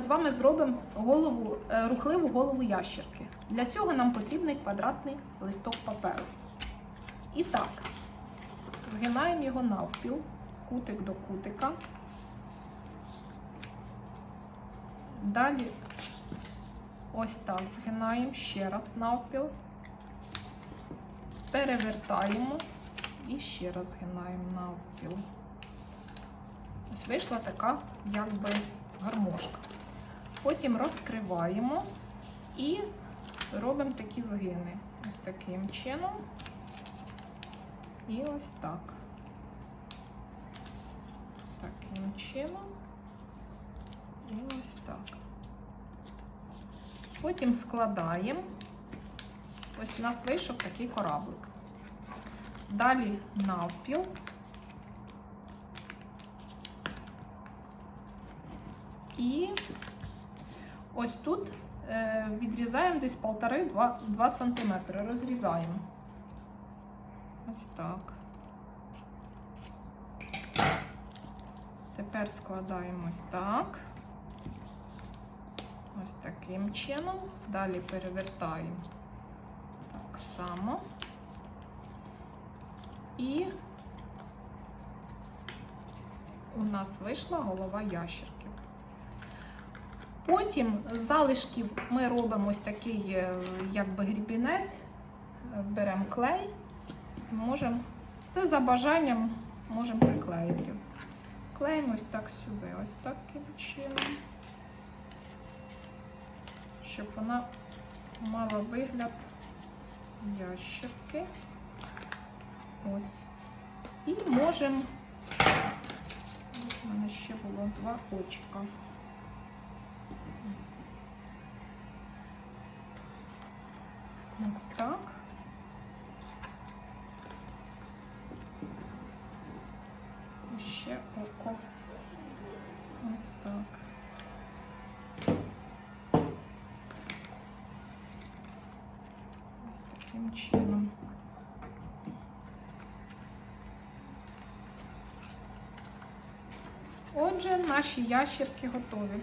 з вами зробимо голову, е, рухливу голову ящерки. Для цього нам потрібний квадратний листок паперу. І так, згинаємо його навпіл, кутик до кутика. Далі ось так згинаємо ще раз навпіл. Перевертаємо і ще раз згинаємо навпіл. Ось вийшла така якби гармошка. Потім розкриваємо і робимо такі згини. Ось таким чином. І ось так. Таким чином. І ось так. Потім складаємо. Ось у нас вийшов такий кораблик. Далі навпіл. І ось тут е, відрізаємо десь 1,5-2 см. Розрізаємо. Ось так. Тепер складаємо ось так. Ось таким чином. Далі перевертаємо так само. І у нас вийшла голова ящерки. Потім з залишків ми робимо ось такий е, якби грібінець, беремо клей, можемо, це за бажанням можемо приклеїти. Клеїмо ось так сюди, ось таким чином, щоб вона мала вигляд ящерки. Ось. І можемо, ось у мене ще було два очка. Ось так. Ще око. Ось так. Ось таким чином. Отже, наші ящерки готові.